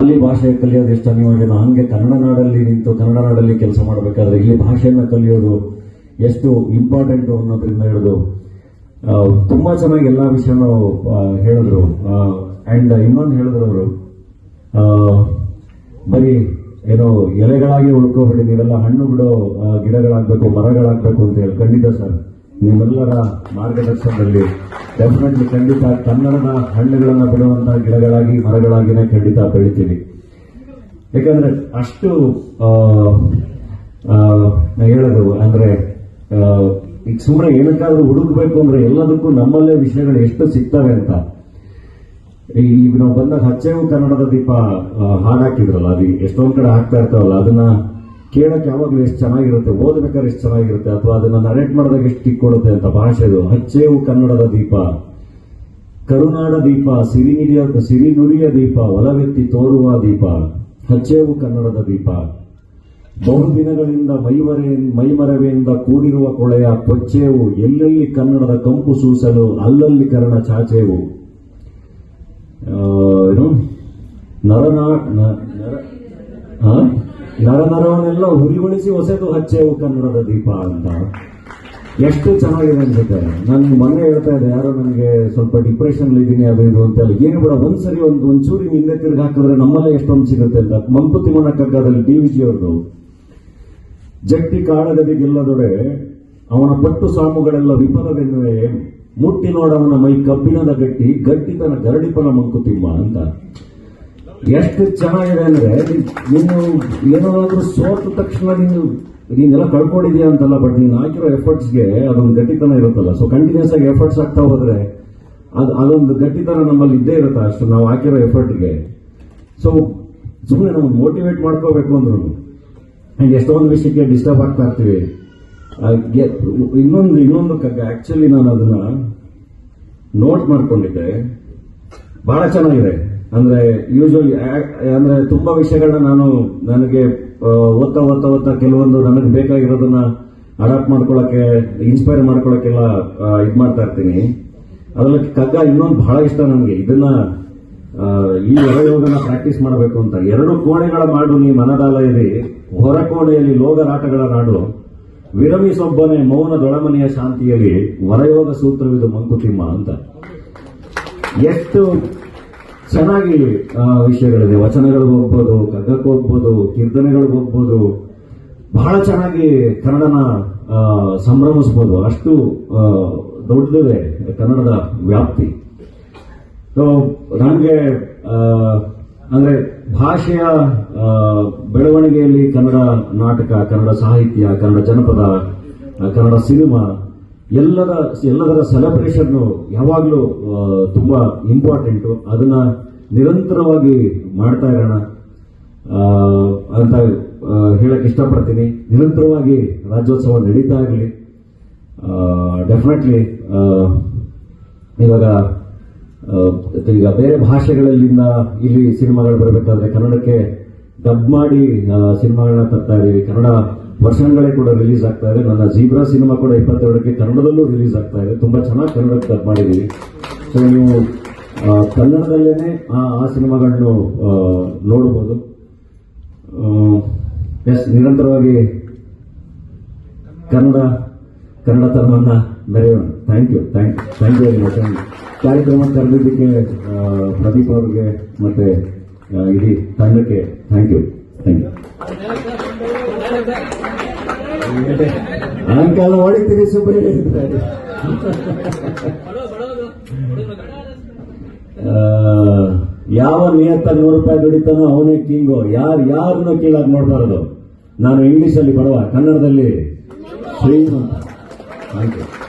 ಅಲ್ಲಿ ಭಾಷೆ ಕಲಿಯೋದು ಎಷ್ಟು ಅನಿವಾರ್ಯ ಹಂಗೆ ಕನ್ನಡ ನಾಡಲ್ಲಿ ನಿಂತು ಕನ್ನಡ ನಾಡಲ್ಲಿ ಕೆಲಸ ಮಾಡಬೇಕಾದ್ರೆ ಇಲ್ಲಿ ಭಾಷೆಯನ್ನು ಕಲಿಯೋದು ಎಷ್ಟು ಇಂಪಾರ್ಟೆಂಟ್ ಅನ್ನೋದ್ರಿಂದ ಹಿಡಿದು ಆ, ತುಂಬಾ ಚೆನ್ನಾಗಿ ಎಲ್ಲ ವಿಷಯನೂ ಹೇಳಿದ್ರು. ಅಂಡ್ ಇನ್ನೊಂದು ಹೇಳಿದ್ರು ಅವರು. ಬರೀ ಏನೋ ಎಲೆಗಳಾಗಿ ಉಳ್ಕೋಬೇಡಿ ನೀವೆಲ್ಲ ಹಣ್ಣು ಬಿಡೋ ಗಿಡಗಳಾಗಬೇಕು ಮರಗಳಾಗ್ಬೇಕು ಅಂತ ಹೇಳಿ ಖಂಡಿತ ಸರ್. ನಿಮ್ಮೆಲ್ಲರ ಮಾರ್ಗದರ್ಶನದಲ್ಲಿ ಡೆಫಿನೆಟ್ಲಿ ಖಂಡಿತ ಕನ್ನಡದ ಹಣ್ಣುಗಳನ್ನು ಬಿಡುವಂತಹ ಗಿಡಗಳಾಗಿ, ಮರಗಳಾಗಿನೇ ಖಂಡಿತ ಬೆಳಿತೀವಿ. ಯಾಕಂದ್ರೆ ಅಷ್ಟು ಹೇಳೋದು ಅಂದ್ರೆ ಈಗ ಸುಮ್ಮನೆ ಏನಕ್ಕಾದ್ರೂ ಹುಡುಕ್ಬೇಕು ಅಂದ್ರೆ ಎಲ್ಲದಕ್ಕೂ ನಮ್ಮಲ್ಲೇ ವಿಷಯಗಳು ಎಷ್ಟು ಸಿಗ್ತವೆ ಅಂತ. ಈಗ ನಾವು ಬಂದಾಗ ಹಚ್ಚೇವು ಕನ್ನಡದ ದೀಪ ಹಾಡಾಕಿದ್ರಲ್ಲ ಅದು ಎಷ್ಟೊಂದ್ ಕಡೆ ಹಾಕ್ತಾ ಇರ್ತಾವಲ್ಲ, ಅದನ್ನ ಕೇಳಕ್ಕೆ ಯಾವಾಗಲೂ ಎಷ್ಟು ಚೆನ್ನಾಗಿರುತ್ತೆ, ಓದಬೇಕಾದ್ರೆ ಎಷ್ಟು ಚೆನ್ನಾಗಿರುತ್ತೆ, ಅಥವಾ ಅದನ್ನ ನರೇಟ್ ಮಾಡಿದಾಗ ಎಷ್ಟು ಟಿಕ್ ಕೊಡುತ್ತೆ ಅಂತ ಭಾಷೆದು ಹಚ್ಚೇವು ಕನ್ನಡದ ದೀಪ, ಕರುನಾಡ ದೀಪ, ಸಿರಿ ಸಿರಿನುರಿಯ ದೀಪ ಒಲವೆತ್ತಿ ತೋರುವ ದೀಪ, ಹಚ್ಚೇವು ಕನ್ನಡದ ದೀಪ. ಬಹುದಿನಗಳಿಂದ ಮೈಮರೆ ಮೈಮರವೆಯಿಂದ ಕೂಡಿರುವ ಕೊಳೆಯ ಕೊಚ್ಚೇವು, ಎಲ್ಲೆಲ್ಲಿ ಕನ್ನಡದ ಕಂಪು ಸೂಸಲು, ಅಲ್ಲಲ್ಲಿ ಕರ್ಣ ಚಾಚೇವು. ಏನು? ನರನಾ ನರ-? ನರನರವನ್ನೆಲ್ಲ ಹುರಿಗೊಳಿಸಿ ಹೊಸದು ಹಚ್ಚೇವು ಕನ್ನಡದ ದೀಪ ಅಂತ. ಎಷ್ಟು ಚೆನ್ನಾಗಿದೆ ಅನ್ಸುತ್ತೆ. ನಾನು ಮೊನ್ನೆ ಹೇಳ್ತಾ ಇದ್ದೆ, ಯಾರೋ ನನಗೆ ಸ್ವಲ್ಪ ಡಿಪ್ರೆಷನ್ ಇದ್ದೀನಿ ಅದು ಇದು ಅಂತ ಹೇಳಿ. ಏನು ಬೇಡ, ಒಂದ್ಸರಿ ಒಂದು, ಒಂಚೂರಿ ಹಿಂದೆ ತಿರ್ಗಿ ಹಾಕಿದ್ರೆ ನಮ್ಮಲ್ಲೇ ಎಷ್ಟೊಂದು ಸಿಗುತ್ತೆ ಅಂತ. ಮಂಕುತಿಮ್ಮನ ಕಗ್ಗದಲ್ಲಿ ಡಿ ವಿ ಜಿ ಅವ್ರದ್ದು. ಜಟ್ಟಿ ಕಾಳಗದಿ ಗೆಲ್ಲದೊಡೆ ಅವನ ಪಟ್ಟು ಸಾಮುಗಳೆಲ್ಲ ವಿಫಲವೆನ್ನುವೆ. ಮುಟ್ಟಿ ನೋಡವನ ಮೈ ಕಬ್ಬಿಣದ ಗಟ್ಟಿ, ಗಟ್ಟಿತನ ಗರಡಿಪನ ಮಂಕುತಿಮ್ಮ ಅಂತ. ಎಷ್ಟು ಚೆನ್ನಾಗಿದೆ ಅಂದ್ರೆ, ನೀನು ಏನಾದ್ರೂ ಸೋತ ತಕ್ಷಣ ನೀನು ನೀನೆಲ್ಲ ಕಳ್ಕೊಂಡಿದ್ಯಾ ಅಂತಲ್ಲ ಬಟ್ ನೀನು ಹಾಕಿರೋ ಎಫರ್ಟ್ಸ್ಗೆ ಅದೊಂದು ಗಟ್ಟಿತನ ಇರುತ್ತಲ್ಲ. ಸೊ ಕಂಟಿನ್ಯೂಸ್ ಆಗಿ ಎಫರ್ಟ್ಸ್ ಆಗ್ತಾ ಹೋದ್ರೆ, ಅದು ಅದೊಂದು ಗಟ್ಟಿತನ ನಮ್ಮಲ್ಲಿ ಇದ್ದೇ ಇರುತ್ತೆ ಅಷ್ಟು, ನಾವು ಹಾಕಿರೋ ಎಫರ್ಟ್ಗೆ ಸೊ ಸುಮ್ಮನೆ ನಾವು ಮೋಟಿವೇಟ್ ಮಾಡ್ಕೋಬೇಕು ಅಂದ್ರು. ಎಷ್ಟೊಂದು ವಿಷಯಕ್ಕೆ ಡಿಸ್ಟರ್ಬ್ ಆಗ್ತಾ ಇರ್ತೀವಿ. ಇನ್ನೊಂದು ಇನ್ನೊಂದು ಆಕ್ಚುಲಿ ನಾನು ಅದನ್ನ ನೋಟ್ ಮಾಡ್ಕೊಂಡಿದ್ದೆ. ಬಹಳ ಚೆನ್ನಾಗಿದೆ. ಅಂದ್ರೆ ಯೂಶಲಿ ಅಂದ್ರೆ ತುಂಬಾ ವಿಷಯಗಳನ್ನ ನಾನು ನನಗೆ ಓದ್ತಾ ಓದ್ತಾ ಓದ್ತಾ ಕೆಲವೊಂದು ನನಗೆ ಬೇಕಾಗಿರೋದನ್ನ ಅಡಾಪ್ಟ್ ಮಾಡ್ಕೊಳಕ್ಕೆ ಇನ್ಸ್ಪೈರ್ ಮಾಡ್ಕೊಳಕ್ಕೆಲ್ಲ ಇದು ಮಾಡ್ತಾ ಇರ್ತೀನಿ. ಅದರಲ್ಲಿ ಕಗ್ಗ ಇನ್ನೊಂದು ಬಹಳ ಇಷ್ಟ ನನಗೆ. ಇದನ್ನ ಈ ಹೊರಯೋಗನ ಪ್ರಾಕ್ಟೀಸ್ ಮಾಡಬೇಕು ಅಂತ. ಎರಡು ಕೋಣೆಗಳ ಮಾಡು ನೀ ಮನದಾಲಯದಿ ಹೊರ ಕೋಣೆಯಲ್ಲಿ ಲೋಗರಾಟಗಳ ನಾಡು. ವಿರಮಿಸೊಬ್ಬನೇ ಮೌನ ದೊಡಮನೆಯ ಶಾಂತಿಯಲ್ಲಿ ಹೊರಯೋಗ ಸೂತ್ರವಿದು ಮಂಕುತಿಮ್ಮ ಅಂತ. ಎಷ್ಟು ಚೆನ್ನಾಗಿ ವಿಷಯಗಳಿದೆ ವಚನಗಳಿಗೆ ಹೋಗ್ಬೋದು ಕಗ್ಗಕ್ಕೆ ಹೋಗ್ಬೋದು ಕೀರ್ತನೆಗಳಿಗೆ ಹೋಗ್ಬೋದು ಬಹಳ ಚೆನ್ನಾಗಿ ಕನ್ನಡನ ಸಂಭ್ರಮಿಸ್ಬೋದು. ಅಷ್ಟು ದೊಡ್ಡದಿದೆ ಕನ್ನಡದ ವ್ಯಾಪ್ತಿ. ನನಗೆ ಅಂದರೆ ಭಾಷೆಯ ಬೆಳವಣಿಗೆಯಲ್ಲಿ ಕನ್ನಡ ನಾಟಕ, ಕನ್ನಡ ಸಾಹಿತ್ಯ, ಕನ್ನಡ ಜನಪದ ಕನ್ನಡ ಸಿನಿಮಾ ಎಲ್ಲರ, ಎಲ್ಲದರ ಸೆಲೆಬ್ರೇಷನ್ ಯಾವಾಗಲೂ ತುಂಬ ಇಂಪಾರ್ಟೆಂಟು ಅದನ್ನ ನಿರಂತರವಾಗಿ ಮಾಡ್ತಾ ಇರೋಣ. ಅಂತ ಹೇಳಕ್ ಇಷ್ಟಪಡ್ತೀನಿ. ನಿರಂತರವಾಗಿ ರಾಜ್ಯೋತ್ಸವ ನಡೀತಾ ಇರಲಿ. ಡೆಫಿನೆಟ್ಲಿ ಇವಾಗ ಈಗ ಬೇರೆ ಭಾಷೆಗಳಲ್ಲಿಂದ ಇಲ್ಲಿ ಸಿನಿಮಾಗಳು ಬರಬೇಕಾದ್ರೆ ಕನ್ನಡಕ್ಕೆ ಡಬ್ ಮಾಡಿ ಸಿನಿಮಾಗಳನ್ನ ತರ್ತಾ ಇದೀವಿ ಕನ್ನಡ ವರ್ಷನ್ಗಳೇ ಕೂಡ ರಿಲೀಸ್ ಆಗ್ತಾ ಇದೆ. ನನ್ನ ಜೀಬ್ರಾ ಸಿನಿಮಾ ಕೂಡ ಇಪ್ಪತ್ತೆರಡಕ್ಕೆ ಕನ್ನಡದಲ್ಲೂ ರಿಲೀಸ್ ಆಗ್ತಾ ಇದೆ. ತುಂಬಾ ಚೆನ್ನಾಗಿ ಕನ್ನಡಕ್ಕೆ ಕಟ್ ಮಾಡಿದೀವಿ. ಸೊ ನೀವು ಕನ್ನಡದಲ್ಲೇ ಆ ಆ ಸಿನಿಮಾಗಳನ್ನು ನೋಡಬಹುದು ಎಸ್, ನಿರಂತರವಾಗಿ ಕನ್ನಡ ಕನ್ನಡ ಕನ್ನಡತನವನ್ನ ಮೆರೆಯೋಣ. Thank you thank thank you very much ಕಾರ್ಯಕ್ರಮ ಕರೆದಿದ್ದಕ್ಕೆ ಪ್ರದೀಪ್ ಅವರಿಗೆ ಮತ್ತೆ ಇಡೀ ತಂಡಕ್ಕೆ thank you thank you uncle ಹೊಡಿತೀರಿ ಸುಬ್ರಿ ಯಾವ ನಿಯತ್ತ ನೂರು ರೂಪಾಯಿ ದುಡಿತಾನೋ ಅವನೇ ಕಿಂಗು. ಯಾರು, ಯಾರನ್ನು ಕೀಳಾಗಿ ನೋಡಬಾರದು? ನಾನು ಇಂಗ್ಲಿಷ್ ಅಲ್ಲಿ ಬಡವ ಕನ್ನಡದಲ್ಲಿ ಶ್ರೀಮಂತ. ಯು